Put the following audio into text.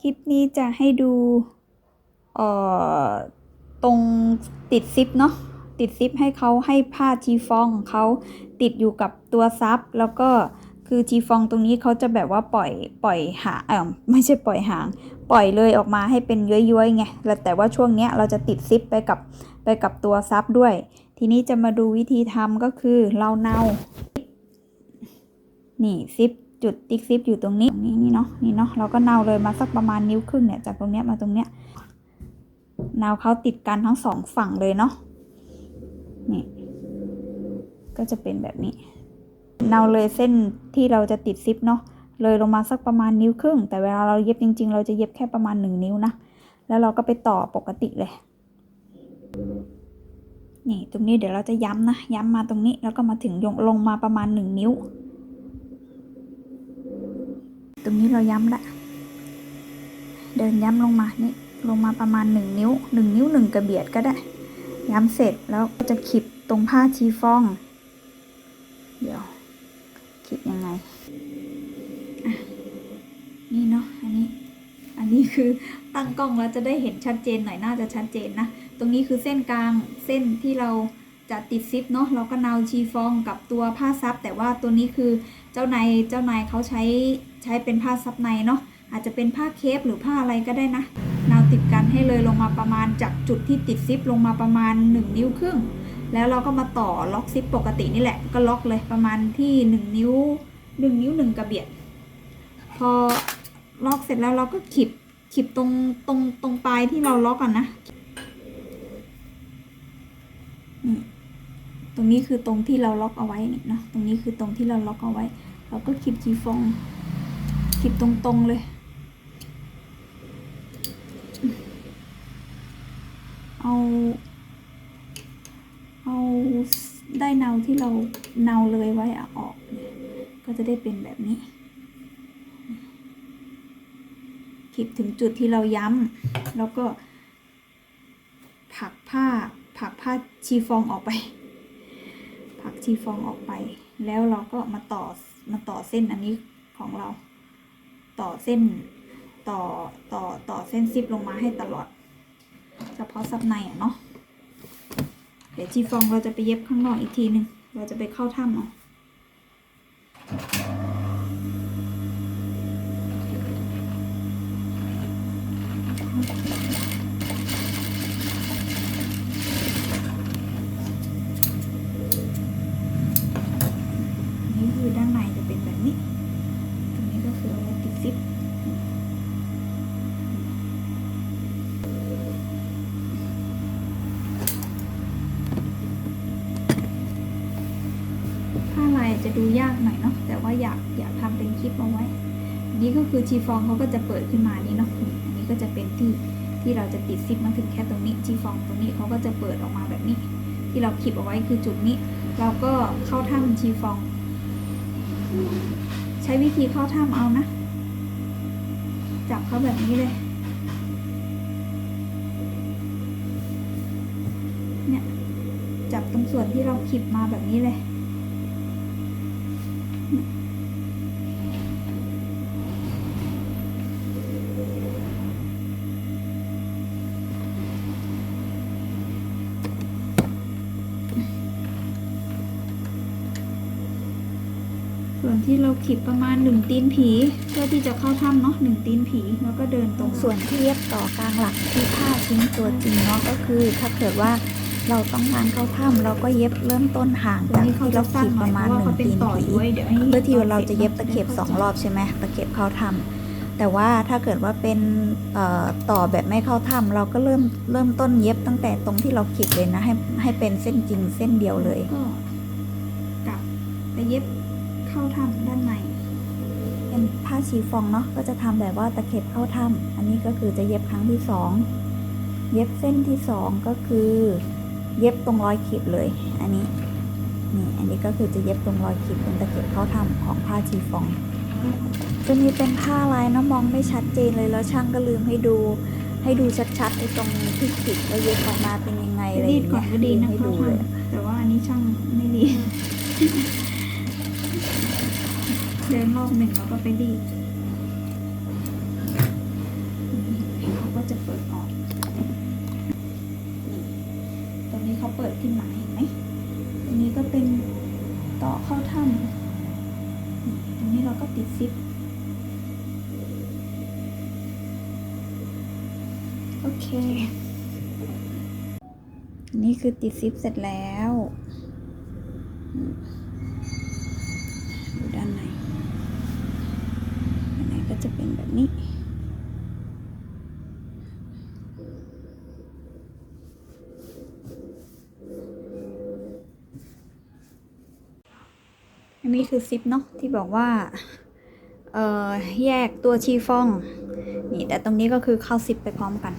คลิปนี้จะให้ดูเอ่อตรงติดซิปเนาะติดซิปให้เขาให้ผ้าจีฟองเขาติดอยู่กับตัวซับแล้วก็คือจีฟองตรงนี้เขาจะแบบว่าปล่อยปล่อยหางเออไม่ใช่ปล่อยหาง ปล่อยเลยออกมาให้เป็นย้อยๆไงแล้วแต่ว่าช่วงเนี้ยเราจะติดซิปไปกับไปกับตัวซับด้วย ทีนี้จะมาดูวิธีทำก็คือเราเนานี่ซิป จุดติ๊กซิปอยู่ตรงนี้ตรงนี้นี่เนาะนี่เนาะเราก็เนาเลยมาสักประมาณนิ้วครึ่งเนี่ยจากตรงเนี้ยมาตรงเนี้ยเนาเขาติดกันทั้งสองฝั่งเลยเนาะนี่ก็จะเป็นแบบนี้ เนาเลยเส้นที่เราจะติดซิปเนาะเลยลงมาสักประมาณนิ้วครึ่ง แต่เวลาเราเย็บจริง ๆ เราจะเย็บแค่ประมาณหนึ่งนิ้วนะแล้วเราก็ไปต่อปกติเลยนี่ตรงนี้เดี๋ยวเราจะย้ำนะ ย้ำมาตรงนี้แล้วก็มาถึงลงลงมาประมาณหนึ่งนิ้ว รงนี้เราย้ำละเดินย้ำลงมานี่ลงมาประมาณหนึ่งนิ้วหนึ่งนิ้วหนึ่งกระเบียดก็ได้ ย้ำเสร็จแล้วก็จะขีดตรงผ้าชีฟอง เดี๋ยวขีดยังไงนี่เนาะอันนี้อันนี้คือตั้งกล้องแล้วจะได้เห็นชัดเจนหน่อยน่าจะชัดเจนนะ ตรงนี้คือเส้นกลางเส้นที่เรา จะติดซิปเนาะเราก็นาวชีฟองกับตัวผ้าซับ แต่ว่าตัวนี้คือเจ้านายเจ้านายเขาใช้ใช้เป็นผ้าซับในเนาะอาจจะเป็นผ้าเคปหรือผ้าอะไรก็ได้นะนาวติดกันให้เลยลงมาประมาณจากจุดที่ติดซิปลงมาประมาณ 1 นิ้วครึ่ง แล้วเราก็มาต่อล็อกซิปปกตินี่แหละก็ล็อกเลยประมาณที่ 1 นิ้ว 1 นิ้ว 1 กระเบียด พอล็อกเสร็จแล้วเราก็ขีดขีดตรงตรงตรงปลายที่เราล็อกก่อนนะนี่ ตรงนี้คือตรงที่เราล็อกเอาไว้นี่เนาะตรงนี้คือตรงที่เราล็อกเอาไว้ เราก็ขีดจีฟองขีดตรงๆเลย เอาเอาได้เนาที่เราเนาเลยไว้อะออก ก็จะได้เป็นแบบนี้คลิปถึงจุดที่เราย้ำแล้วก็ ผักผ้าผักผ้าชีฟองออกไป ผักชีฟองออกไป แล้วเราก็มาต่อมาต่อเส้นอันนี้ของเรา ต่อเส้นต่อต่อต่อเส้นซิปลงมาให้ตลอด เฉพาะซับในอะเนาะเดี๋ยวชีฟองเราจะไปเย็บข้างนอกอีกทีหนึ่งเราจะไปเข้าถ้ำเนา จะดูยากหน่อยเนาะแต่ว่าอยากอยากทำเป็นคลิปเอาไว้ นี้ก็คือชีฟองเขาก็จะเปิดขึ้นมานี่เนาะอันนี้ก็จะเป็นที่ที่เราจะติดซิปมาถึงแค่ตรงนี้ชีฟองตรงนี้เขาก็จะเปิดออกมาแบบนี้ ที่เราคลิปเอาไว้คือจุดนี้ เราก็เข้าถ้ำชีฟอง ใช้วิธีเข้าถ้ำเอานะ จับเขาแบบนี้เลยเนี่ยจับตรงส่วนที่เราคลิปมาแบบนี้เลย ที่เราขีดประมาณหนึ่งตีนผีเพื่อที่จะเข้าถ้ำเนาะหนึ่งตีนผีแล้วก็เดินตรงส่วนที่เย็บต่อกลางหลักที่ผ้าชิ้นตัวจริงเนาะก็คือถ้าเกิดว่าเราต้องการเข้าถ้ำเราก็เย็บเริ่มต้นห่างจากที่เราขีดประมาณหนึ่งตีนผีเพื่อที่เราจะเย็บตะเข็บสองรอบใช่ไหมตะเข็บเข้าถ้ำแต่ว่าถ้าเกิดว่าเป็นเอ่อต่อแบบไม่เข้าถ้ำเราก็เริ่มเริ่มต้นเย็บตั้งแต่ตรงที่เราขีดเลยนะให้ให้เป็นเส้นจริงเส้นเดียวเลย ก็กลับไปเย็บ เข้าถ้ำด้านใน เป็นผ้าชีฟองเนาะ ก็จะทำแบบว่าตะเข็บเข้าถ้ำอันนี้ก็คือจะเย็บครั้งที่สอง เย็บเส้นที่สองก็คือ เย็บตรงรอยขีดเลย อันนี้ นี่ อันนี้ก็คือจะเย็บตรงรอยขีดเป็นตะเข็บเข้าถ้ำของผ้าชีฟองตัวนี้เป็นผ้าลายนะมองไม่ชัดเจนเลยแล้วช่างก็ลืมให้ดู ให้ดูชัดๆไอ้ตรงที่ขีดแล้วเย็บออกมาเป็นยังไงอะไรอย่างเงี้ยลืมให้ดูเลยแต่ว่าอันนี้ช่างไม่ดีเดินร อบหนึ่งแล้วก็ไปดีดจะเปิดออกตรงนี้เขาเปิดขึ้นมาเห็นไหมตรงนี้ก็เป็นต่อเข้าถ้ำตรงนี้เราก็ติดซิปโอเคนนี้คือติดซิปเสร็จแล้ว จะเป็นแบบนี้ อันนี้คือซิปเนาะที่บอกว่า เอ่อ แยกตัวชีฟอง นี่แต่ตรงนี้ก็คือเข้าซิปไปพร้อมกัน